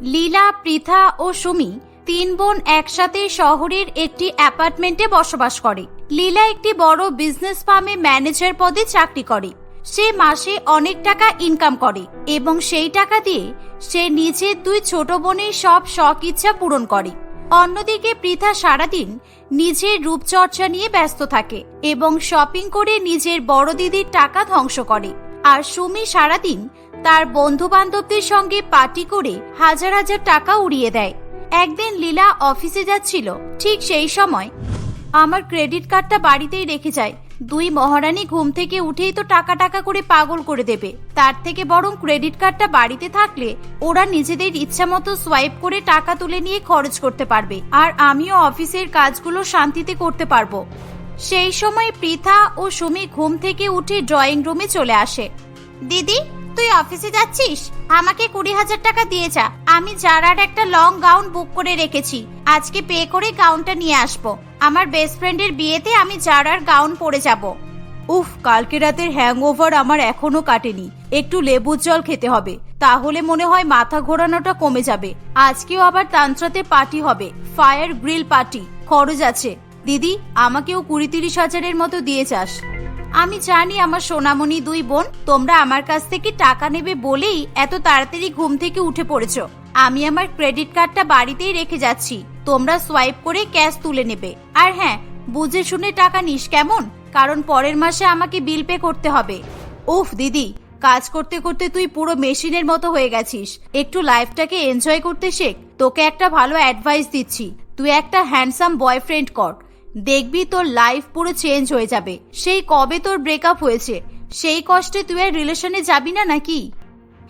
লীলা, পৃথা ও সুমি তিন বোন একসাথে শহরের একটি অ্যাপার্টমেন্টে বসবাস করে। লীলা একটি বড় বিজনেস ফার্মে ম্যানেজার পদে চাকরি করে। সে মাসে অনেক টাকা ইনকাম করে এবং সেই টাকা দিয়ে সে নিজের দুই ছোট বোনের সব শখ ইচ্ছা পূরণ করে। অন্যদিকে পৃথা সারাদিন নিজের রূপচর্চা নিয়ে ব্যস্ত থাকে এবং শপিং করে নিজের বড় দিদির টাকা ধ্বংস করে। আর সুমি সারাদিন তার বন্ধু বান্ধবদের সঙ্গে পার্টি করে হাজার হাজার টাকা উড়িয়ে দেয়। একদিন লীলা অফিসে যাচ্ছিল, ঠিক সেই সময়। আমার ক্রেডিট কার্ডটা বাড়িতেই রেখে যায়। দুই মহারানী ঘুম থেকে উঠেই তো টাকা টাকা করে পাগল করে দেবে। তার থেকে বরং ক্রেডিট কার্ডটা বাড়িতে থাকলে ওরা নিজেদের ইচ্ছা মতো সোয়াইপ করে টাকা তুলে নিয়ে খরচ করতে পারবে। আর আমিও অফিসের কাজগুলো শান্তিতে করতে পারব। সেই সময় পৃথা ও সুমি ঘুম থেকে উঠে ড্রয়িং রুমে চলে আসে। দিদি তুই অফিসে যাচ্ছিস? আমাকে কুড়ি হাজার টাকা দিয়ে যা। আমি জারার একটা লং গাউন বুক করে রেখেছি। আজকে পে করে গাউনটা নিয়ে আসব। আমার বেস্ট ফ্রেন্ডের বিয়েতে আমি জারার গাউন পরে যাব। উফ, কালকে রাতের হ্যাংওভার আমার এখনও কাটেনি। একটু লেবুর জল খেতে হবে। তাহলে মনে হয় মাথা ঘোরানোটা কমে যাবে। আজকেও আবার তান্ত্রাতে পার্টি হবে। Fire grill party. খরচ আছে। দিদি, আমাকেও কুড়ি তিরিশ হাজারের মতো দিয়ে যাস। আমি জানি আমার সোনামণি দুই বোন, তোমরা আমার কাছ থেকে টাকা নেবে বলেই এত তাড়াতাড়ি ঘুম থেকে উঠে পড়েছ। আমি আমার ক্রেডিট কার্ডটা বাড়িতেই রেখে যাচ্ছি, তোমরা সোয়াইপ করে ক্যাশ তুলে নেবে। আর হ্যাঁ বুঝে শুনে টাকা নিস কেমন? কারণ পরের মাসে আমাকে বিল পে করতে হবে। উফ, দিদি, কাজ করতে করতে তুই পুরো মেশিনের মতো হয়ে গেছিস। একটু লাইফটাকে এনজয় করতে শেখ। তোকে একটা ভালো অ্যাডভাইস দিচ্ছি। তুই একটা হ্যান্ডসাম বয়ফ্রেন্ড কর। দেখবি তোর লাইফ পুরো চেঞ্জ হয়ে যাবে। সেই কবে তোর ব্রেকআপ হয়েছে? সেই কষ্টে তুই আর রিলেশনে যাবি না নাকি?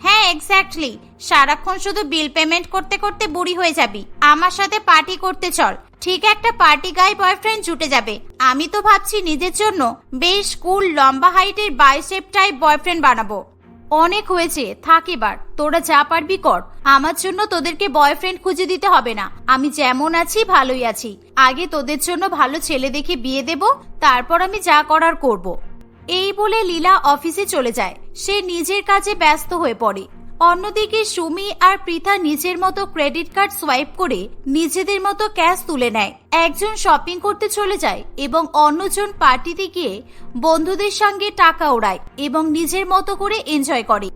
হ্যাঁ এক্স্যাক্টলি সারাক্ষণ শুধু বিল পেমেন্ট করতে করতে বুড়ি হয়ে যাবি। আমার সাথে পার্টি করতে চল। ঠিক একটা পার্টি গাই বয়ফ্রেন্ড জুটে যাবে। আমি তো ভাবছি নিজের জন্য বেশ কুল লম্বা হাইটের বাইসেপ টাইপ বয়ফ্রেন্ড বানাবো। অনেক হয়েছে, থাক এবার। তোরা যা পারবি কর। আমার জন্য তোদেরকে বয়ফ্রেন্ড খুঁজে দিতে হবে না। আমি যেমন আছি, ভালোই আছি। আগে তোদের জন্য ভালো ছেলে দেখে বিয়ে দেব, তারপর আমি যা করার করব। এই বলে লীলা অফিসে চলে যায়। সে নিজের কাজে ব্যস্ত হয়ে পড়ে। অন্যদিকে সুমি আর পৃথা নিজের মতো ক্রেডিট কার্ড সোয়াইপ করে নিজেদের মতো ক্যাশ তুলে নেয়। একজন শপিং করতে চলে যায় এবং অন্যজন পার্টিতে গিয়ে বন্ধুদের সঙ্গে টাকা ওড়ায় এবং নিজের মতো করে এনজয় করে।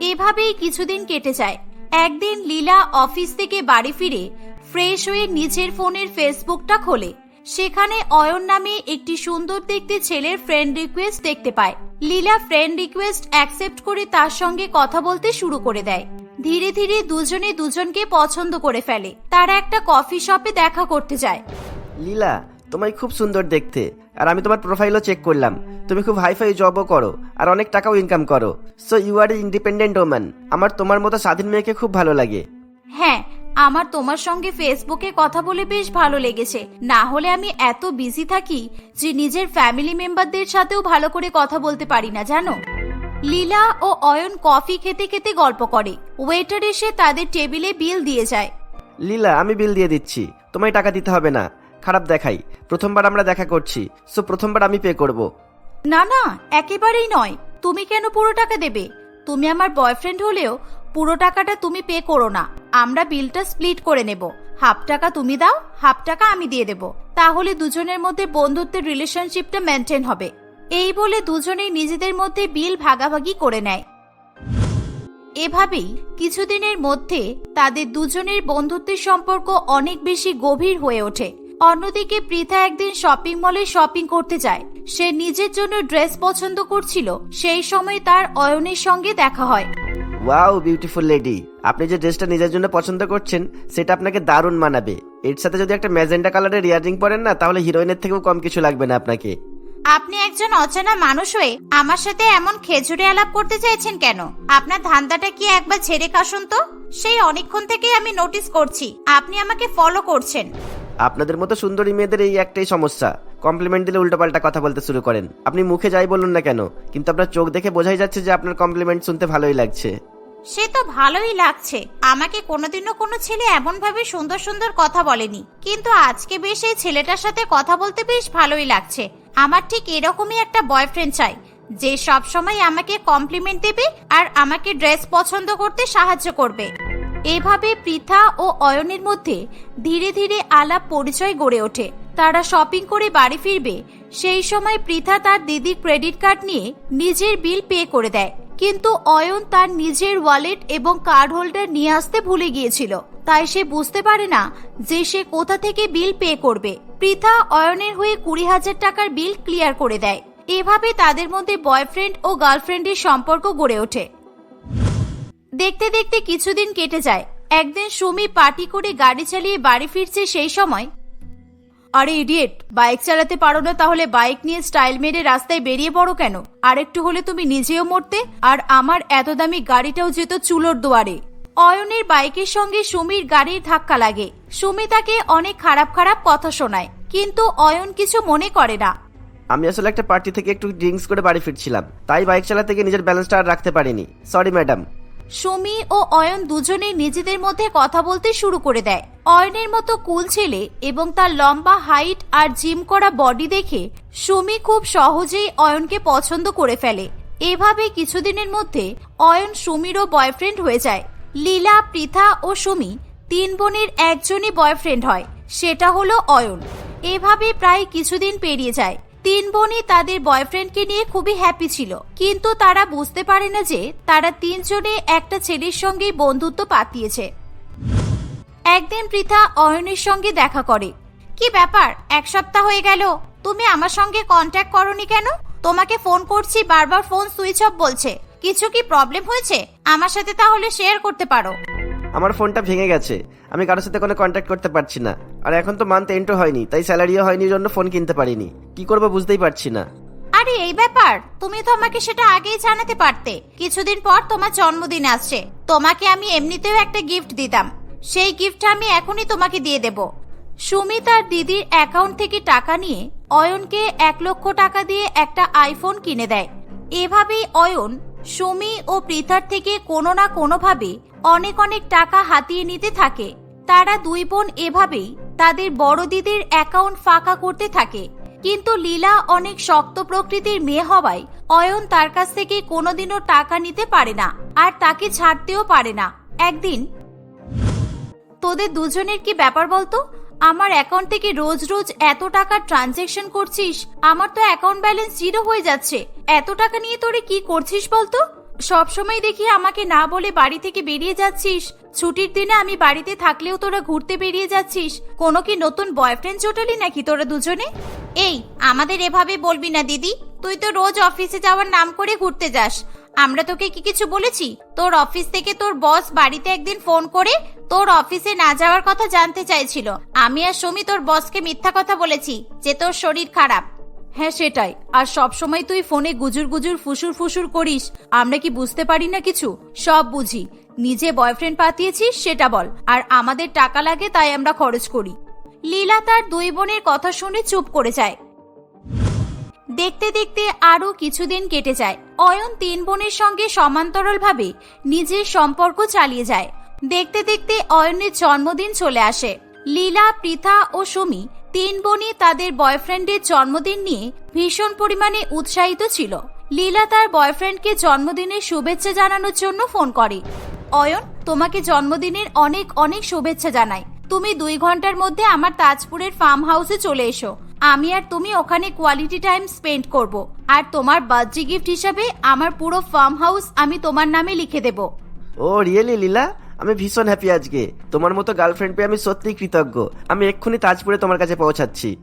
এভাবেই কিছুদিন কেটে যায়। একদিন লীলা অফিস থেকে বাড়ি ফিরে ফ্রেশ হয়ে নিজের ফোনের ফেসবুকটা খোলে। সেখানে অয়ন নামে একটি সুন্দর দেখতে ছেলের ফ্রেন্ড রিকোয়েস্ট দেখতে পায়। লীলা ফ্রেন্ড রিকোয়েস্ট অ্যাকসেপ্ট করে তার সঙ্গে কথা বলতে শুরু করে দেয়। ধীরে ধীরে দুজনে দুজনকে পছন্দ করে ফেলে। তারা একটা কফি শপে দেখা করতে যায়। লীলা তোমায় খুব সুন্দর দেখতে। আর আমি তোমার প্রোফাইলও চেক করলাম। তুমি খুব হাইফাই জবও করো। আর অনেক টাকাও ইনকাম করো। So you are independent woman আমার তোমার মতো স্বাধীন মেয়েকে খুব ভালো লাগে। হ্যাঁ আমার তোমার সঙ্গে ফেসবুকে কথা বলে বেশ ভালো লেগেছে। না হলে আমি এত বিজি থাকি যে নিজের ফ্যামিলি মেম্বারদের সাথেও ভালো করে কথা বলতে পারি না জানো? লীলা ও অয়ন কফি খেতে খেতে গল্প করে। ওয়েটার এসে তাদের টেবিলে বিল দিয়ে যায়। লীলা আমি বিল দিয়ে দিচ্ছি। তোমায় টাকা দিতে হবে না। খারাপ দেখাই। প্রথমবার আমরা দেখা করছি। সো প্রথমবার আমি পে করব। না না একেবারেই নয়। তুমি কেন পুরো টাকা দেবে? তুমি আমার বয়ফ্রেন্ড হলেও পুরো টাকাটা তুমি পে করো না। আমরা বিলটা স্প্লিট করে নেব। হাফ টাকা তুমি দাও, হাফ টাকা আমি দিয়ে দেব। তাহলে দুজনের মধ্যে বন্ধুত্বের রিলেশনশিপটা মেনটেন হবে। এই বলে দুজনেই নিজেদের মধ্যে বিল ভাগাভাগি করে নেয়। এভাবেই কিছুদিনের মধ্যে তাদের দুজনের বন্ধুত্বের সম্পর্ক অনেক বেশি গভীর হয়ে ওঠে। অন্যদিকে পৃথা একদিন শপিং মলে শপিং করতে যায়। সে নিজের জন্য ড্রেস পছন্দ করছিল। সেই সময় তার অয়নের সঙ্গে দেখা হয়। ওয়াও বিউটিফুল লেডি আপনি যে ড্রেসটা নিজের জন্য পছন্দ করছেন সেটা আপনাকে দারুণ মানাবে। এর সাথে যদি একটা ম্যাজেন্টা কালারের ইয়ারিং পরেন না তাহলে হিরোইনের থেকেও কম কিছু লাগবে না আপনাকে। আপনি একজন অচেনা মানুষ হয়ে আমার সাথে এমন খেজুরে আলাপ করতে চাইছেন কেন? আপনার ধান্দাটা কি একবার ছেড়ে কাশুন তো? সেই অনেকক্ষণ থেকে আমি নোটিস করছি আপনি আমাকে ফলো করছেন। আপনাদের মতো সুন্দরী মেয়েদের এই একটাই সমস্যা। কমপ্লিমেন্ট দিলে উল্টোপাল্টা কথা বলতে শুরু করেন। আপনি মুখে যাই বলুন না কেন, কিন্তু আপনার চোখ দেখে বোঝাই যাচ্ছে যে আপনার কমপ্লিমেন্ট শুনতে ভালোই লাগছে। সে তো ভালোই লাগছে। আমাকে কোনোদিনও কোনো ছেলে এমন ভাবে সুন্দর সুন্দর কথা বলেনি। কিন্তু আজকে বেশ এই ছেলেটার সাথে কথা বলতে বেশ ভালোই লাগছে। আমার ঠিক এরকমই একটা বয়ফ্রেন্ড চাই, যে সব সময় আমাকে কমপ্লিমেন্ট দেবে আর আমাকে ড্রেস পছন্দ করতে সাহায্য করবে। এভাবে পৃথা ও অয়নের মধ্যে ধীরে ধীরে আলাপ পরিচয় গড়ে ওঠে। তারা শপিং করে বাড়ি ফিরবে, সেই সময় পৃথা তার দিদির ক্রেডিট কার্ড নিয়ে নিজের বিল পে করে দেয়। কিন্তু অয়ন তার নিজের ওয়ালেট এবং কার্ড হোল্ডার নিয়ে আসতে ভুলে গিয়েছিল। তাই সে বুঝতে পারে না যে সে কোথা থেকে বিল পে করবে। পৃথা অয়নের হয়ে কুড়ি হাজার টাকার বিল ক্লিয়ার করে দেয়। এভাবে তাদের মধ্যে বয়ফ্রেন্ড ও গার্লফ্রেন্ডের সম্পর্ক গড়ে ওঠে। দেখতে দেখতে কিছুদিন কেটে যায়। একদিন সুমি পার্টি করে গাড়ি চালিয়ে বাড়ি ফিরছে সেই সময়। আরে ইডিয়েট, বাইক চালাতে পারো না তাহলে বাইক নিয়ে স্টাইল মেরে রাস্তায় বেরিয়ে পড়ো কেন? আর একটু হলে তুমি নিজেও মরতে, আর আমার এত দামি গাড়িটাও যেত চুলোর দুয়ারে। অয়নের বাইকের সঙ্গে সুমির গাড়ির ধাক্কা লাগে। সুমি তাকে অনেক খারাপ খারাপ কথা শোনায়, কিন্তু অয়ন কিছু মনে করে না। আমি আসলে একটা পার্টি থেকে একটু ড্রিঙ্কস করে বাড়ি ফিরছিলাম, তাই বাইক চালাতে গিয়ে নিজের ব্যালেন্সটা আর রাখতে পারিনি। Sorry, madam. সুমি ও অয়ন দুজনে নিজেদের মধ্যে কথা বলতে শুরু করে দেয়। অয়নের মতো কুল ছেলে এবং তার লম্বা হাইট আর জিম করা বডি দেখে সুমি খুব সহজেই অয়নকে পছন্দ করে ফেলে। এভাবে কিছুদিনের মধ্যে অয়ন সুমিরও বয়ফ্রেন্ড হয়ে যায়। লীলা, পৃথা ও সুমি তিন বোনের একজনই বয়ফ্রেন্ড হয়, সেটা হলো অয়ন। এভাবে প্রায় কিছুদিন পেরিয়ে যায়। তিন বোনই তাদের বয়ফ্রেন্ডকে নিয়ে খুবই হ্যাপি ছিল। কিন্তু তারা বুঝতে পারে না যে তারা তিনজনে একটা ছেলের সঙ্গেই বন্ধুত্ব পাতিয়েছে। একদিন পৃথা অয়নের সঙ্গে দেখা করে। কি ব্যাপার? এক সপ্তাহ হয়ে গেল। তুমি আমার সঙ্গে কন্ট্যাক্ট করনি কেন? তোমাকে ফোন করছি, বারবার ফোন সুইচ অফ বলছে। কিছু কি প্রবলেম হয়েছে? আমার সাথে তাহলে শেয়ার করতে পারো। আমার ফোনটা ভেঙে গেছে। আমি কারোর সাথে কোনো কন্ট্যাক্ট করতে পারছি না। আর এখন তো মান্থ এন্টও হয়নি, তাই স্যালারিও হয়নি জন্য ফোন কিনতে পারিনি। কি করব বুঝতেই পারছি না। আরে, এই ব্যাপার। তুমি তো আমাকে সেটা আগেই জানাতে পারতে। কিছুদিন পর তোমার জন্মদিন আসছে। তোমাকে আমি এমনিতেও একটা গিফট দিতাম। সেই গিফটটা আমি এখনই তোমাকে দিয়ে দেব। সুমি তার দিদির অ্যাকাউন্ট থেকে টাকা নিয়ে অয়নকে এক লক্ষ টাকা দিয়ে একটা আইফোন কিনে দেয়। এভাবেই অয়ন, সুমি ও পৃথার থেকে কোনো না কোনোভাবে অনেক অনেক টাকা হাতিয়ে নিতে থাকে। তারা দুই বোন এভাবেই তাদের বড় দিদির অ্যাকাউন্ট ফাঁকা করতে থাকে। কিন্তু লীলা অনেক শক্ত প্রকৃতির মেয়ে হওয়ায় অয়ন তার কাছ থেকে কোনোদিনও টাকা নিতে পারে না, আর তাকে ছাড়তেও পারে না। একদিন, তোদের দুজনের কি ব্যাপার বলতো? আমার অ্যাকাউন্ট থেকে রোজ রোজ এত টাকা ট্রানজেকশন করছিস, আমার তো অ্যাকাউন্ট ব্যালেন্স জিরো হয়ে যাচ্ছে। এত টাকা নিয়ে তোরে কি করছিস বলতো? সব সময় দেখি আমাকে না বলে বাড়ি থেকে বেরিয়ে যাচ্ছিস। ছুটির দিনে আমি বাড়িতে থাকলেও তোরা ঘুরতে বেরিয়ে যাচ্ছিস। কোনো কি নতুন বয়ফ্রেন্ড জোটালি নাকি তোরা দুজনে? এই, আমাদের এভাবে বলবি না, দিদি। তুই তো রোজ অফিসে যাওয়ার নাম করে ঘুরতে যাস। আমরা তোকে কি কিছু বলেছি? তোর অফিস থেকে তোর বস বাড়িতে একদিন ফোন করে তোর অফিসে না যাওয়ার কথা জানতে চাইছিল। আমি আর সুমি তোর বসকে মিথ্যা কথা বলেছি যে তোর শরীর খারাপ। হ্যাঁ সেটাই। আর সব সময় তুই ফোনে গুজুর গুজুর ফুসুর ফুসুর করিস, আমরা কি বুঝতে পারি না কিছু? সব বুঝি। নিজে বয়ফ্রেন্ড পাতিয়েছিস, সেটা বল। আর আমাদের টাকা লাগে, তাই আমরা খরচ করি। লীলা তার দুই বোনের কথা শুনে চুপ করে যায়। দেখতে দেখতে আরও কিছুদিন কেটে যায়। অয়ন তিন বোনের সঙ্গে সমান্তরালভাবে নিজের সম্পর্ক চালিয়ে যায়। দেখতে দেখতে অয়নের জন্মদিন চলে আসে। লীলা পৃথা ও সুমি তিন বোনই তাদের বয়ফ্রেন্ডের জন্মদিন নিয়ে ভীষণ পরিমাণে উৎসাহিত ছিল। লীলা তার বয়ফ্রেন্ডকে জন্মদিনের শুভেচ্ছা জানানোর জন্য ফোন করে। অয়ন, তোমাকে জন্মদিনের অনেক অনেক শুভেচ্ছা জানাই। তুমি দুই ঘণ্টার মধ্যে আমার তাজপুরের ফার্ম হাউসে চলে এসো। আমি আর তুমি ওখানে কোয়ালিটি টাইম স্পেন্ড করব। আর তোমার বার্থডে গিফট হিসাবে আমার পুরো ফার্ম হাউস আমি তোমার নামে লিখে দেব। ও রিয়েলি লীলা? আমি ভীষণ হ্যাপি আজকে। তোমার মতো গার্লফ্রেন্ড পেয়ে আমি সত্যিই কৃতজ্ঞ। আমি এক্ষুনি তাজপুরে তোমার কাছে পৌঁছাচ্ছি।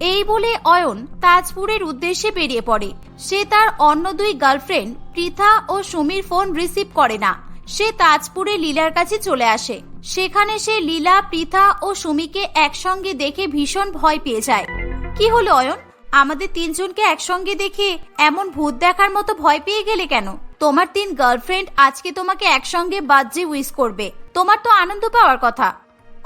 এই বলে অয়ন তাজপুরের উদ্দেশ্যে বেরিয়ে পড়ে। সে তার অন্য দুই গার্লফ্রেন্ড পৃথা ও সুমির ফোন রিসিভ করে না। সে তাজপুরে লীলার কাছে চলে আসে। সেখানে সে লীলা, পৃথা ও সুমিকে একসঙ্গে দেখে ভীষণ ভয় পেয়ে যায়। কি হলো অয়ন? আমাদের তিনজনকে একসঙ্গে দেখে এমন ভূত দেখার মতো ভয় পেয়ে গেলে কেন? তোমার তিন গার্লফ্রেন্ড আজকে তোমাকে একসঙ্গে বাজ্যে উইস করবে। তোমার তো আনন্দ পাওয়ার কথা।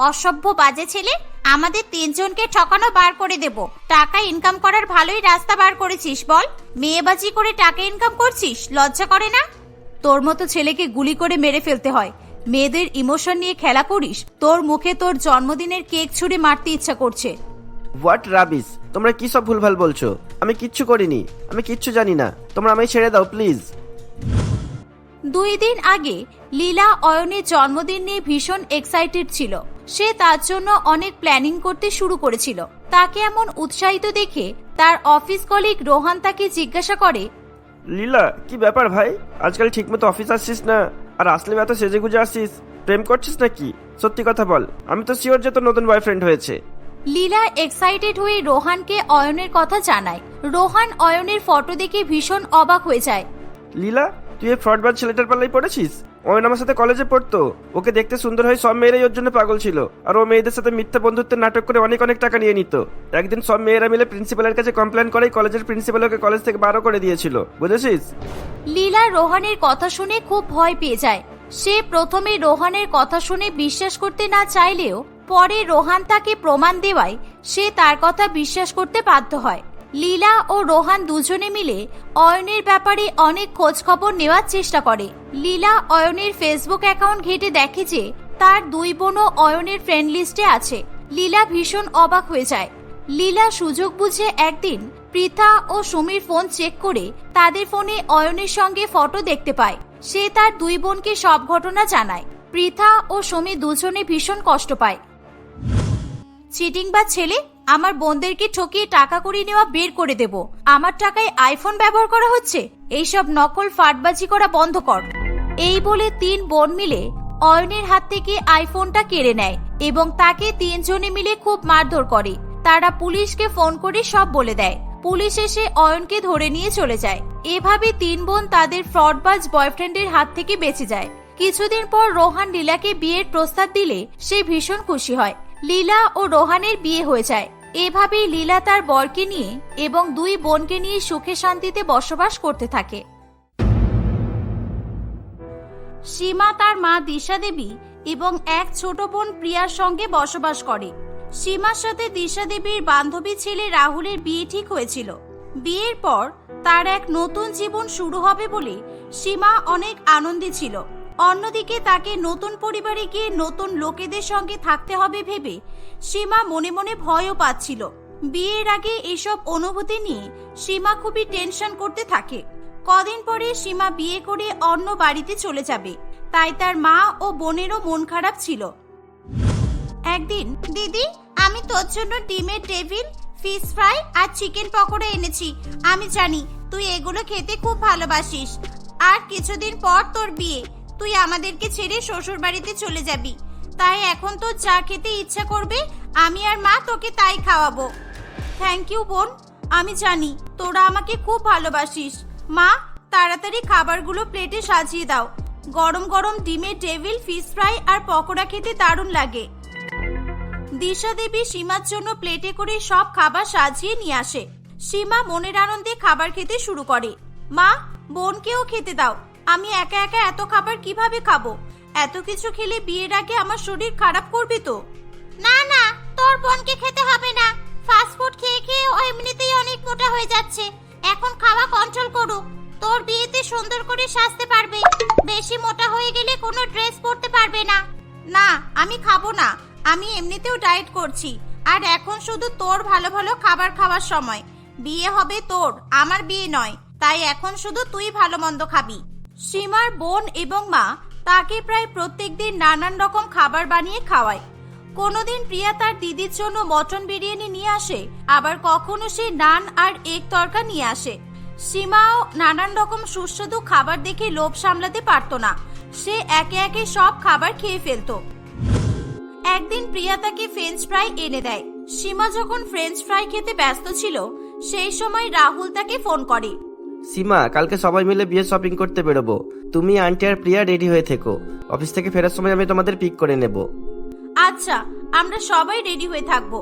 অসভ্য বাজে ছেলে, আমাদের তিনজনকে ঠকানো বার করে দেব। টাকা ইনকাম করার ভালোই রাস্তা বার করেছিস, বল। মেয়েবাজি করে টাকা ইনকাম করছিস, লজ্জা করে না? তোর মতো ছেলেকে গুলি করে মেরে ফেলতে হয়। মেয়েদের ইমোশন নিয়ে খেলা করিস, তোর মুখে তোর জন্মদিনের কেক ছুঁড়ে মারতে ইচ্ছা করছে। হোয়াট রাবিস তোমরা কি সব ভুলভাল বলছো? আমি কিচ্ছু করিনি। আমি কিচ্ছু জানি না। তোমরা আমায় ছেড়ে দাও প্লিজ দুই দিন আগে লীলা অয়নের জন্মদিন নিয়ে ভীষণ এক্সাইটেড ছিল। সে তার জন্য অনেক প্ল্যানিং করতে শুরু করেছিল। তাকে এমন উৎসাহিত দেখে তার অফিস কলিগ রোহান তাকে জিজ্ঞাসা করে লীলা কি ব্যাপার ভাই? আজকাল ঠিকমতো অফিস আসছিস না? আর আসলে এত সেজে গুজে আসছিস? প্রেম করছিস নাকি? সত্যি কথা বল আমি তো শিওর যে তোর নতুন বয়ফ্রেন্ড হয়েছে। লীলা এক্সাইটেড হয়ে রোহানকে অয়নের কথা জানায়। রোহান অয়নের ফটো দেখে ভীষণ অবাক হয়ে যায়। লীলা তুই এই ফ্রডবাজ ছেলেটার পাল্লাই পড়েছিস? অয়ন আমার সাথে কলেজে পড়তো। ওকে দেখতে সুন্দর হয় সব মেয়েরাই ওর জন্য পাগল ছিল। আর ও মেয়েদের সাথে মিথ্যা বন্ধুত্বের নাটক করে অনেক অনেক টাকা নিয়ে নিত। একদিন সব মেয়েরা মিলে প্রিন্সিপালের কাছে কমপ্লেন করেই কলেজের প্রিন্সিপাল ওকে কলেজ থেকে বারো করে দিয়েছিল। বুঝেছিস? লীলা রোহানের কথা শুনে খুব ভয় পেয়ে যায়। সে প্রথমে রোহানের কথা শুনে বিশ্বাস করতে না চাইলেও পরে রোহান তাকে প্রমাণ দেওয়ায় সে তার কথা বিশ্বাস করতে বাধ্য হয়। লীলা ও রোহান দুজনে মিলে অয়নের ব্যাপারে অনেক খোঁজ খবর নেওয়ার চেষ্টা করে। লীলা অয়নের ফেসবুক অ্যাকাউন্ট ঘেটে দেখে যে তার দুই বোনও অয়নের ফ্রেন্ড লিস্টে আছে। লীলা ভীষণ অবাক হয়ে যায়। লীলা সুযোগ বুঝে একদিন পৃথা ও সুমির ফোন চেক করে তাদের ফোনে অয়নের সঙ্গে ফটো দেখতে পায়। সে তার দুই বোনকে সব ঘটনা জানায়। পৃথা ও সুমি দুজনে ভীষণ কষ্ট পায়। চিটিং বা ছেলে, আমার বোনদেরকে ঠকিয়ে টাকা করিয়ে নেওয়া বের করে দেব। আমার টাকায় আইফোন ব্যবহার করা হচ্ছে? এইসব নকল ফাটবাজি করা বন্ধ কর। এই বলে তিন বোন মিলে অয়নের হাত থেকে আইফোনটা কেড়ে নেয় এবং তাকে তিনজনে মিলে খুব মারধর করে। তারা পুলিশকে ফোন করে সব বলে দেয়। পুলিশ এসে অয়নকে ধরে নিয়ে চলে যায়। এভাবে তিন বোন তাদের ফ্রডবাজ বয়ফ্রেন্ডের হাত থেকে বেঁচে যায়। কিছুদিন পর রোহান লীলাকে বিয়ের প্রস্তাব দিলে সে ভীষণ খুশি হয়। লীলা ও রোহানের বিয়ে হয়ে যায়। এভাবেই লীলা তার বরকে নিয়ে এবং দুই বোনকে নিয়ে সুখে শান্তিতে বসবাস করতে থাকে। সীমা তার মা দিশা দেবী এবং এক ছোট বোন প্রিয়ার সঙ্গে বসবাস করে। সীমার সাথে দিশা দেবীর বান্ধবী ছেলে রাহুলের বিয়ে ঠিক হয়েছিল। বিয়ের পর তার এক নতুন জীবন শুরু হবে বলে সীমা অনেক আনন্দে ছিল। অন্যদিকে তাকে নতুন পরিবারে গিয়ে নতুন লোকেদের সঙ্গে থাকতে হবে ভেবে সীমা মনে মনে ভয়ও পাচ্ছিল। বিয়ের আগে এসব অনুভূতি নিয়ে সীমা খুবই টেনশন করতে থাকে। কদিন পরে সীমা বিয়ে করে অন্য বাড়িতে চলে যাবে। তাই তার মা ও বোনেরও মন খারাপ ছিল। একদিন, দিদি, আমি তোর জন্য ডিমের টেবিল, ফিশ ফ্রাই আর চিকেন পকোড়া এনেছি। আমি জানি তুই এগুলো খেতে খুব ভালোবাসিস। আর কিছুদিন পর তোর বিয়ে। তুই আমাদেরকে ছেড়ে শ্বশুর বাড়িতে চলে যাবি। তাই এখন তোর যা খেতে ইচ্ছা করবে, আমি আর মা তোকে তাই খাওয়াবো। থ্যাংক ইউ বোন। আমি জানি তোরা আমাকে খুব ভালোবাসিস। মা, তাড়াতাড়ি খাবারগুলো প্লেটে সাজিয়ে দাও। গরম গরম ডিমের টেবিল ফিশ ফ্রাই আর পকোড়া খেতে দারুণ লাগে। দিশা দেবী সীমার জন্য প্লেটে করে সব খাবার সাজিয়ে নিয়ে আসে। সীমা মনের আনন্দে খাবার খেতে শুরু করে। মা, বোনকেও খেতে দাও। আমি একা একা এত খাবার কীভাবে খাব? এত কিছু খেলে বিয়ের আগে আমার শরীর খারাপ করবে তো? না না তোর বোনকে খেতে হবে না। ফাস্ট ফুড খেয়ে খেয়ে ও এমনিতেই অনেক মোটা হয়ে যাচ্ছে। এখন খাওয়া কন্ট্রোল করুক তোর বিয়েতে সুন্দর করে সাজতে পারবে। বেশি মোটা হয়ে গেলে কোনো ড্রেস পরতে পারবে না। না আমি খাব না। আমি এমনিতেও ডায়েট করছি। আর এখন শুধু তোর ভালো ভালো খাবার খাওয়ার সময়। বিয়ে হবে তোর আমার বিয়ে নয়। তাই এখন শুধু তুই ভালো মন্দ খাবি। সীমার বোন এবং মা তাকে প্রায় প্রত্যেক দিন নানান রকম খাবার বানিয়ে খাওয়ায়। কোনোদিন প্রিয়া তার দিদির জন্য মটন বিরিয়ানি নিয়ে আসে, আবার কখনো সে নান আর এগ তরকা নিয়ে আসে। সীমাও নানান রকম সুস্বাদু খাবার দেখে লোভ সামলাতে পারতো না। সে একে একে সব খাবার খেয়ে ফেলতো। একদিন প্রিয়া তাকে ফ্রেঞ্চ ফ্রাই এনে দেয়। সীমা যখন ফ্রেঞ্চ ফ্রাই খেতে ব্যস্ত ছিল, সেই সময় রাহুল তাকে ফোন করে। সীমা, কালকে সবাই মিলে বিয়ে শপিং করতে বেরোবো। তুমি আন্টি আর প্রিয়া রেডি হয়ে থেকো। অফিস থেকে ফেরার সময় আমি তোমাদের পিক করে নেব। আচ্ছা আমরা সবাই রেডি হয়ে থাকব।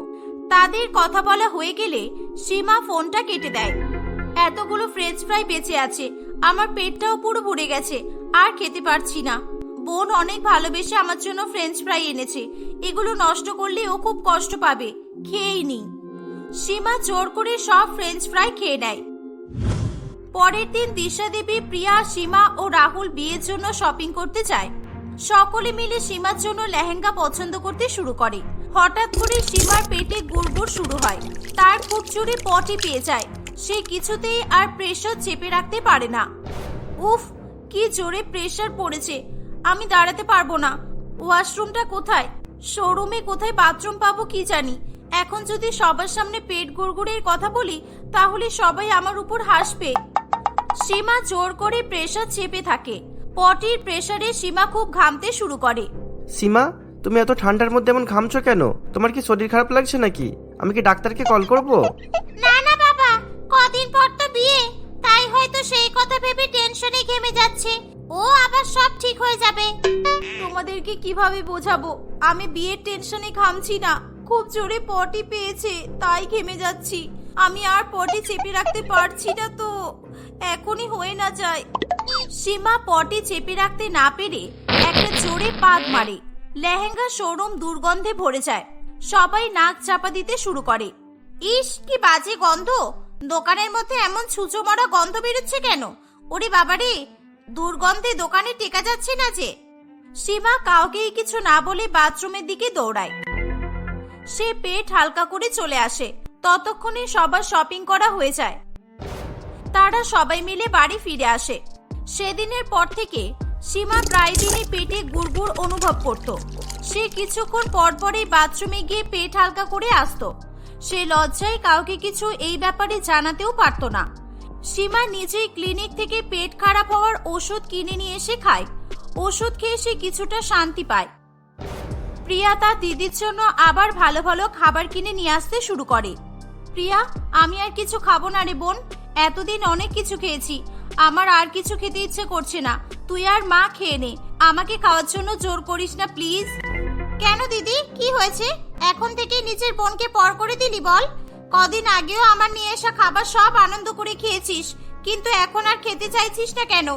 তাদের কথা বলা হয়ে গেলে সীমা ফোনটা কেটে দেয়। এতগুলো ফ্রেঞ্চ ফ্রাই বেঁচে আছে, আমার পেটটাও পুরো ভরে গেছে, আর খেতে পারছি না। বোন অনেক ভালোবেসে আমার জন্য ফ্রেঞ্চ ফ্রাই এনেছে। এগুলো নষ্ট করলে ও খুব কষ্ট পাবে, খেয়েই নি। সীমা জোর করে সব ফ্রেঞ্চ ফ্রাই খেয়ে নেয়। পরের দিন দিশা দেবী, প্রিয়া, সীমা ও রাহুল বিয়ের জন্য শপিং করতে যায়। সকলে মিলে সীমার জন্য লেহেঙ্গা পছন্দ করতে শুরু করে। হঠাৎ করে সীমার পেটে গুড়গুড় শুরু হয়। তার জোরে পটি পেয়ে যায়। সে কিছুতেই আর প্রেশার চেপে রাখতে পারে না। উফ, কি জোরে প্রেশার পড়েছে। আমি দাঁড়াতে পারব না। ওয়াশরুমটা কোথায়? শোরুমে কোথায় বাথরুম পাবো কি জানি। এখন যদি সবার সামনে পেট গুড়গুড়ের কথা বলি, তাহলে সবাই আমার উপর হাসবে। সীমা জোর করে প্রেসার চেপে থাকে। পটির প্রেসারে সীমা খুব ঘামতে শুরু করে। সীমা তুমি এত ঠান্ডার মধ্যে এমন ঘামছো কেন? তোমার কি শরীর খারাপ লাগছে নাকি? আমি কি ডাক্তারকে কল করব? না না বাবা। কদিন পর তো বিয়ে। তাই হয়তো সেই কথা ভেবে টেনশনে ঘেমে যাচ্ছে। ও আবার সব ঠিক হয়ে যাবে। তোমাদেরকে কীভাবে বোঝাবো? আমি বিয়ের টেনশনে ঘামছি না। খুব জোরে পটি পেয়েছে তাই ঘেমে যাচ্ছি। আমি আর পটি চেপে রাখতে পারছি না তো। এখনই হয়ে না যায়। সীমা পটি চেপে রাখতে না পেরে একটা জোরে পাক মারে। লেহেঙ্গা শোরুম দুর্গন্ধে ভরে যায়। সবাই নাক চাপা দিতে শুরু করে। ইস, কি বাজে গন্ধ! দোকানের মধ্যে এমন ছুঁচো মরা গন্ধ বেরোচ্ছে কেন? ওরে বাবারে, দুর্গন্ধে দোকানে টেকা যাচ্ছে না যে। সীমা কাউকেই কিছু না বলে বাথরুমের দিকে দৌড়ায়। সে পেট হালকা করে চলে আসে। ততক্ষণে সবার শপিং করা হয়ে যায়। তারা সবাই মিলে বাড়ি ফিরে আসে। সেদিনের পর থেকে সীমা প্রায় দিনই পেটে গুড়গুড় অনুভব করত। সে কিছুক্ষণ পর পরই বাথরুমে গিয়ে পেট হালকা করে আসতো। সে লজ্জায় কাউকে কিছু এই ব্যাপারে জানাতেও পারতো না। সীমা নিজেই ক্লিনিক থেকে পেট খারাপ হওয়ার ওষুধ কিনে নিয়ে এসে খায়। ওষুধ খেয়ে সে কিছুটা শান্তি পায়। প্রিয়া তার দিদির জন্য আবার ভালো ভালো খাবার কিনে নিয়ে আসতে শুরু করে। প্রিয়া, আমি আর কিছু খাব না রে বোন। এতদিন অনেক কিছু খেয়েছি। আমার আর কিছু খেতে ইচ্ছে করছে না। তুই আর মা খেয়ে নে। আমাকে খাওয়ার জন্য জোর করিস না প্লিজ। কেন দিদি? কি হয়েছে? এখন থেকে নিজের বোনকে পর করে দিলি বল। কদিন আগেও আমার নিয়ে আসা খাবার সব আনন্দ করে খেয়েছিস। কিন্তু এখন আর খেতে চাইছিস না কেন?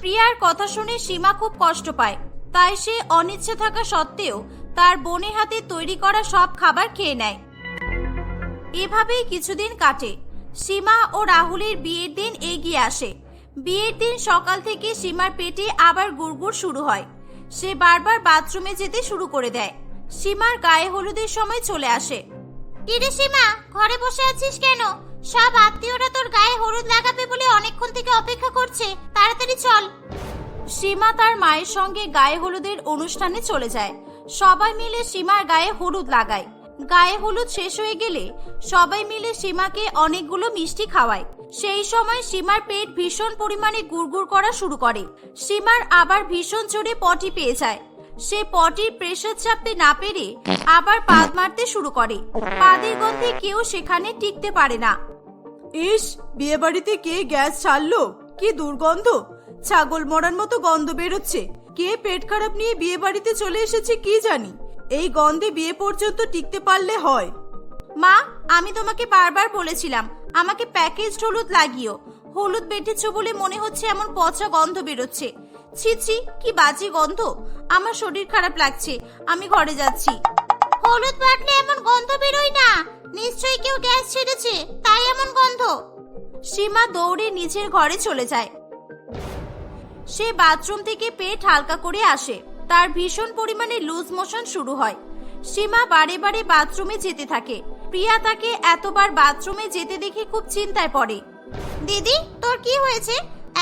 প্রিয়ার কথা শুনে সীমা খুব কষ্ট পায়। তাই সে অনিচ্ছে থাকা সত্ত্বেও তার বোনের হাতে তৈরি করা সব খাবার খেয়ে নেয়। এভাবেই কিছুদিন কাটে। সীমা ও রাহুলের বিয়ের দিন এগিয়ে আসে। বিয়ের দিন সকাল থেকে সীমার পেটে আবার গুড়গুড় শুরু হয়। সে বারবার বাথরুমে যেতে শুরু করে দেয়। সীমার গায়ে হলুদের সময় চলে আসে। কিরে সীমা ঘরে বসে আছিস কেন? সব আত্মীয়রা তোর গায়ে হলুদ লাগাবে বলে অনেকক্ষণ থেকে অপেক্ষা করছে। তাড়াতাড়ি চল। সীমা তার মায়ের সঙ্গে গায়ে হলুদের অনুষ্ঠানে চলে যায়। সবাই মিলে সীমার গায়ে হলুদ লাগায়। গায়ে হলুদ শেষ হয়ে গেলে সবাই মিলে সীমাকে অনেকগুলো মিষ্টি খাওয়ায়। সেই সময় সীমার পেট ভীষণ পরিমাণে গুড়গুড় করা শুরু করে। সীমার আবার ভীষণ জোরে পটি পেয়ে যায়। সে পটির প্রেশার চাপতে না পেরে আবার পাদ মারতে শুরু করে। পাদের গন্ধে কেউ সেখানে টিকতে পারে না। ইস বিয়ে বাড়িতে কে গ্যাস ছাড়লো? কি দুর্গন্ধ? ছাগল মরার মতো গন্ধ বেরোচ্ছে। কে পেট খারাপ নিয়ে বিয়ে বাড়িতে চলে এসেছে কি জানি? এই গন্ধে বিয়ে পর্যন্ত টিকতে পারলে হয়। মা, আমি তোমাকে বারবার বলেছিলাম, আমাকে প্যাকেজড হলুদ লাগিও। হলুদ বেটেছ বলে মনে হচ্ছে এমন পচা গন্ধ বেরোচ্ছে। ছি ছি, কি বাজে গন্ধ। আমার শরীর খারাপ লাগছে, আমি ঘরে যাচ্ছি। হলুদ বাটলে এমন গন্ধ বেরোয় না। নিশ্চয়ই কেউ গ্যাস ছেড়েছে, তাই এমন গন্ধ। সীমা দৌড়ে নিজের ঘরে চলে যায়। সে বাথরুম থেকে পেট হালকা করে আসে। তার ভীষণ পরিমাণে লুজ মোশন শুরু হয়। সীমা বারে বারে বাথরুমে যেতে থাকে। প্রিয়া তাকে এতবার বাথরুমে যেতে দেখে খুব চিন্তায় পড়ে। দিদি, তোর কি হয়েছে?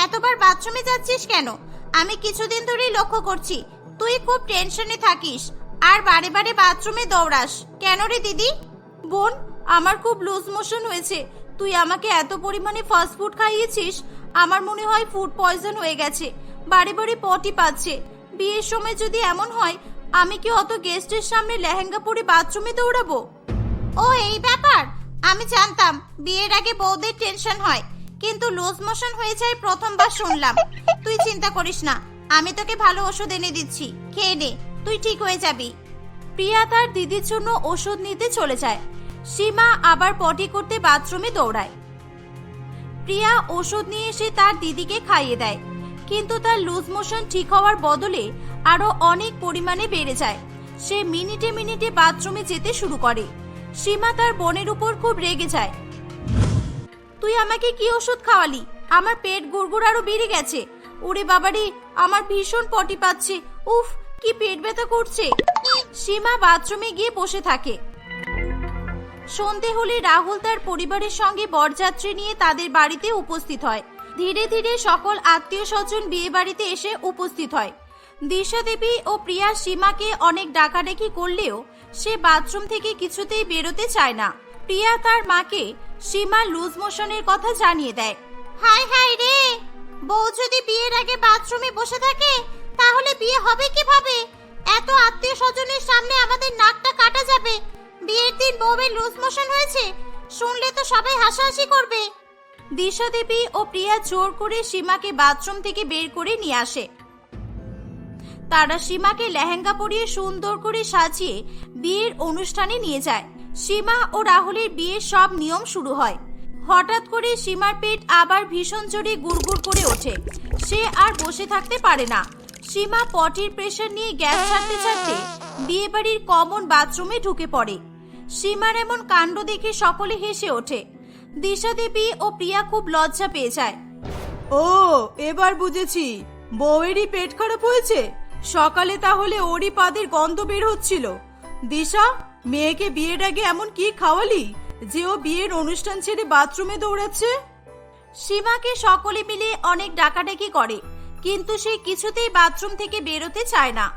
এতবার বাথরুমে যাচ্ছিস কেন? আমি কিছুদিন ধরেই লক্ষ্য করছি, তুই খুব টেনশনে থাকিস। আর বারে বারে বাথরুমে দৌড়াস। কেন রে দিদি? বোন, আমার খুব লুজ মোশন হয়েছে। তুই আমাকে এত পরিমাণে ফাস্ট ফুড খাইয়েছিস, আমার মনে হয় ফুড পয়জন হয়ে গেছে। বারে বারে পটি পাচ্ছে। বিয়ের সময় যদি এমন হয়, আমি কি অত গেস্টের সামনে লেহেঙ্গা পরে বাথরুমে দৌড়াবো? ও, এই ব্যাপার। আমি জানতাম, বিয়ের আগে বউদের টেনশন হয়। কিন্তু লুজ মোশন হয়ে যায় প্রথমবার শুনলাম। তুই চিন্তা করিস না, আমি তোকে ভালো ওষুধ এনে দিচ্ছি। খেয়ে নে, তুই ঠিক হয়ে যাবি। প্রিয়া তার দিদির জন্য ওষুধ নিতে চলে যায়। সীমা আবার পটি করতে বাথরুমে দৌড়ায়। প্রিয়া ওষুধ নিয়ে এসে তার দিদিকে খাইয়ে দেয়। কিন্তু তার লুজ মোশন ঠিক হওয়ার বদলে আরও অনেক পরিমাণে বেড়ে যায়। সে মিনিটে মিনিটে বাথরুমে যেতে শুরু করে। সীমা তার বোনের উপর খুব রেগে যায়। তুই আমাকে কি ওষুধ খাওয়ালি? আমার পেট গুড়গুড় আরও বেড়ে গেছে। ওরে বাবারে, আমার ভীষণ পটি পাচ্ছে। উফ, কি পেট ব্যথা করছে। সীমা বাথরুমে গিয়ে বসে থাকে। সন্ধে হলে রাহুল তার পরিবারের সঙ্গে বরযাত্রী নিয়ে তাদের বাড়িতে উপস্থিত হয়। ধীরে ধীরে সকল আত্মীয় স্বজন বিয়ে বাড়িতে এসে উপস্থিত হয়। দিশা দেবী ও প্রিয়া সীমাকে অনেক ডাকাডাকি করলেও সে বাথরুম থেকে কিছুতেই বেরোতে চায় না। প্রিয়া তার মাকে সীমা লুজ মোশনের কথা জানিয়ে দেয়। হাই হাই রে! বউ যদি বিয়ের আগে বাথরুমে বসে থাকে, তাহলে বিয়ে হবে কীভাবে? এত আত্মীয় স্বজনের সামনে আমাদের নাকটা কাটা যাবে। বিয়ের দিন বউয়ের লুজ মোশন হয়েছে, শুনলে তো সবাই হাসাহাসি করবে। দিশা দেবী ও প্রিয়া জোর করে সীমাকে বাথরুম থেকে বের করে নিয়ে আসে। তারা সীমাকে লেহেঙ্গা পরিয়ে সুন্দর করে সাজিয়ে বিয়ের অনুষ্ঠানে নিয়ে যায়। সীমা ও রাহুলের বিয়ের সব নিয়ম শুরু হয়। হঠাৎ করে সীমার পেট আবার ভীষণ জোরে গুড়গুড় করে ওঠে। সে আর বসে থাকতে পারে না। সীমা পটির প্রেশার নিয়ে গ্যাস ছাড়তে ছাড়তে বিয়েবাড়ির কমন বাথরুমে ঢুকে পড়ে। সীমার এমন কাণ্ড দেখে সকলে হেসে ওঠে। দিশা দেবী ও প্রিয়া খুব লজ্জা পেয়ে যায়। ও এবার বুঝেছি। বউয়েরই পেট খারাপ হয়েছে? সকালে তাহলে ওরই পাদের গন্ধ বের হচ্ছিল। দিশা মেয়েকে বিয়ের আগে এমন কি খাওয়ালি যে ও বিয়ের অনুষ্ঠান ছেড়ে বাথরুমে দৌড়াচ্ছে? সীমাকে সকলে মিলে অনেক ডাকাডাকি করে কিন্তু সে কিছুতেই বাথরুম থেকে বেরোতে চায় না।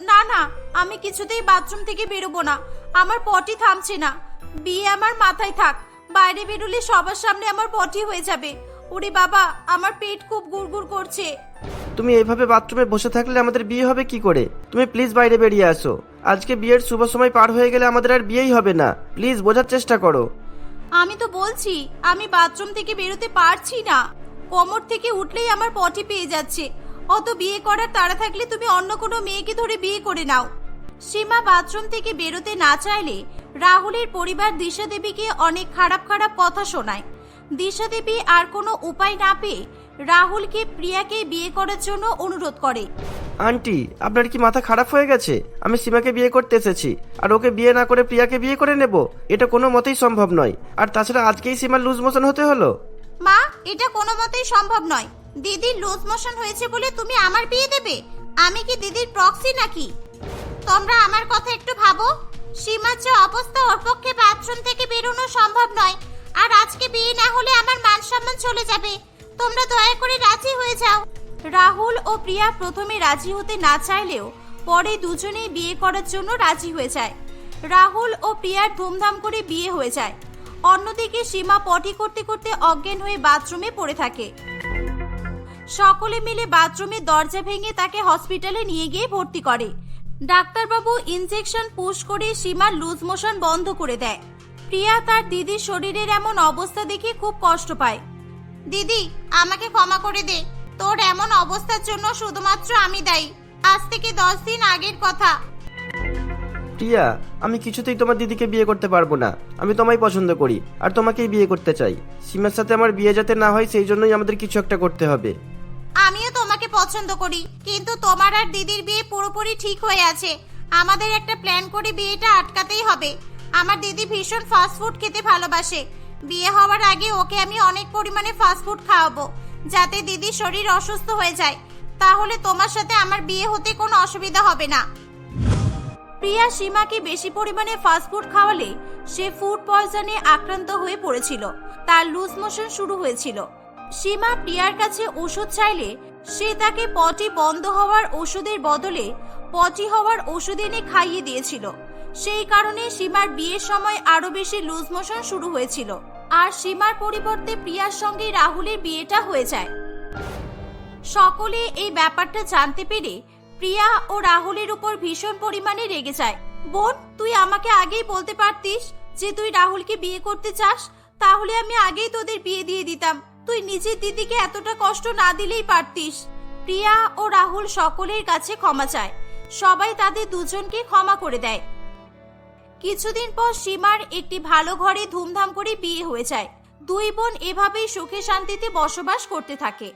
না না আমি কিছুতেই বাথরুম থেকে বেরোবো না। আমার পটি থামছে না। বিয়ে আমার মাথায় থাক। বাইরে বেরোলে সবার সামনে আমার পটি হয়ে যাবে। ওরে বাবা আমার পেট খুব গুড়গুড় করছে। তুমি এইভাবে বাথরুমে বসে থাকলে আমাদের বিয়ে হবে কি করে? তুমি প্লিজ বাইরে বেরিয়ে আসো। আজকে বিয়ের শুভ সময় পার হয়ে গেলে আমাদের আর বিয়েই হবে না। প্লিজ বোঝার চেষ্টা করো। আমি তো বলছি আমি বাথরুম থেকে বেরোতে পারছি না। কোমর থেকে উঠলেই আমার পটি পেয়ে যাচ্ছে। অত বিয়ে করার তাড়া থাকলে তুমি অন্য কোনো মেয়েকে ধরে বিয়ে করে নাও। সীমা বাথরুম থেকে বেরোতে না চাইলে রাহুলের পরিবার দিশা দেবীকে অনেক খারাপ খারাপ কথা শোনায়। দিশা দেবী আর কোনো উপায় না পেয়ে রাহুলকে প্রিয়াকে বিয়ে করার জন্য অনুরোধ করে। আন্টি আপনার কি মাথা খারাপ হয়ে গেছে? আমি সীমাকে বিয়ে করতে এসেছি আর ওকে বিয়ে না করে প্রিয়াকে বিয়ে করে নেব এটা কোনো মতেই সম্ভব নয়। আর তাছাড়া আজকেই সীমার লুজ মোশন হতে হলো। মা এটা কোনো মতেই সম্ভব নয়। দিদির লুজ মোশন হয়েছে বলে তুমি আমার বিয়ে দেবে? আমি কি দিদির প্রক্সি নাকি? তোমরা আমার কথা একটু ভাবো। সীমার যে অবস্থা ওর পক্ষে বাথরুম থেকে বেরোনো সম্ভব নয়। আর আজকে বিয়ে না হলে আমার মান সম্মান চলে যাবে। তোমরা দয়া করে রাজি হয়ে যাও। রাহুল ও প্রিয়া প্রথমে রাজি হতে না চাইলেও পরে দুজনেই বিয়ে করার জন্য রাজি হয়ে যায়। রাহুল ও প্রিয়ার ধুমধাম করে বিয়ে হয়ে যায়। অন্যদিকে সীমা পটি করতে করতে অজ্ঞান হয়ে বাথরুমে পড়ে থাকে। সকলে মিলে বাথরুমের দরজা ভেঙে তাকে হসপিটালে নিয়ে গিয়ে ভর্তি করে। ডাক্তারবাবু ইনজেকশন পুশ করে সীমার লুজ মোশন বন্ধ করে দেয়। প্রিয়া তার দিদির শরীরের এমন অবস্থা দেখে খুব কষ্ট পায়। দিদি আমাকে ক্ষমা করে দে। তোর এমন অবস্থার জন্য শুধুমাত্র আমি দায়ী। আজ থেকে দশ দিন আগের কথা। প্রিয়া আমি কিছুতেই তোমার দিদিকে বিয়ে করতে পারব না। আমি তোমায় পছন্দ করি আর তোমাকেই বিয়ে করতে চাই। সীমার সাথে আমার বিয়ে যাতে না হয় সেই জন্যই আমাদের কিছু একটা করতে হবে। আমিও পছন্দ করি। কিন্তু তোমার আর দিদির বিয়ে পুরোপুরি ঠিক হয়ে আছে। আমাদের একটা প্ল্যান করে বিয়েটা আটকাতেই হবে। আমার দিদি ভীষণ ফাস্ট ফুড খেতে ভালোবাসে। বিয়ে হওয়ার আগে ওকে আমি অনেক পরিমাণে ফাস্ট ফুড খাওয়াবো, যাতে দিদির শরীর অসুস্থ হয়ে যায়। তাহলে তোমার সাথে আমার বিয়ে হতে কোনো অসুবিধা হবে না। প্রিয়া সীমাকে বেশি পরিমাণে ফাস্টফুড খাওয়ালে সে ফুড পয়জনে আক্রান্ত হয়ে পড়েছিল। তার লুজ মোশন শুরু হয়েছিল। সীমা প্রিয়ার কাছে ওষুধ চাইলে সে তাকে পটি বন্ধ হওয়ার ওষুধের বদলে পটি হওয়ার ওষুধ এনে খাইয়ে দিয়েছিল। সেই কারণে সীমার বিয়ের সময় আরও বেশি লুজ মোশন শুরু হয়েছিল। আর সীমার পরিবর্তে প্রিয়ার সঙ্গে রাহুলের বিয়েটা হয়ে যায়। সকলে এই ব্যাপারটা জানতে পেরে প্রিয়া ও রাহুলের উপর ভীষণ পরিমাণে রেগে যায়। বোন, তুই আমাকে আগেই বলতে পারতিস যে তুই রাহুলকে বিয়ে করতে চাস? তাহলে আমি আগেই তোদের বিয়ে দিয়ে দিতাম। তুই নিজের দিদিকে এতটা কষ্ট না দিলেই পারতিস। প্রিয়া ও রাহুল সকলের কাছে ক্ষমা চায়। সবাই তাদের দুজনকে ক্ষমা করে দেয়। কিছুদিন পর সীমার একটি ভালো ঘরে ধুমধাম করে বিয়ে হয়ে যায়। দুই বোন এভাবেই সুখে শান্তিতে বসবাস করতে থাকে।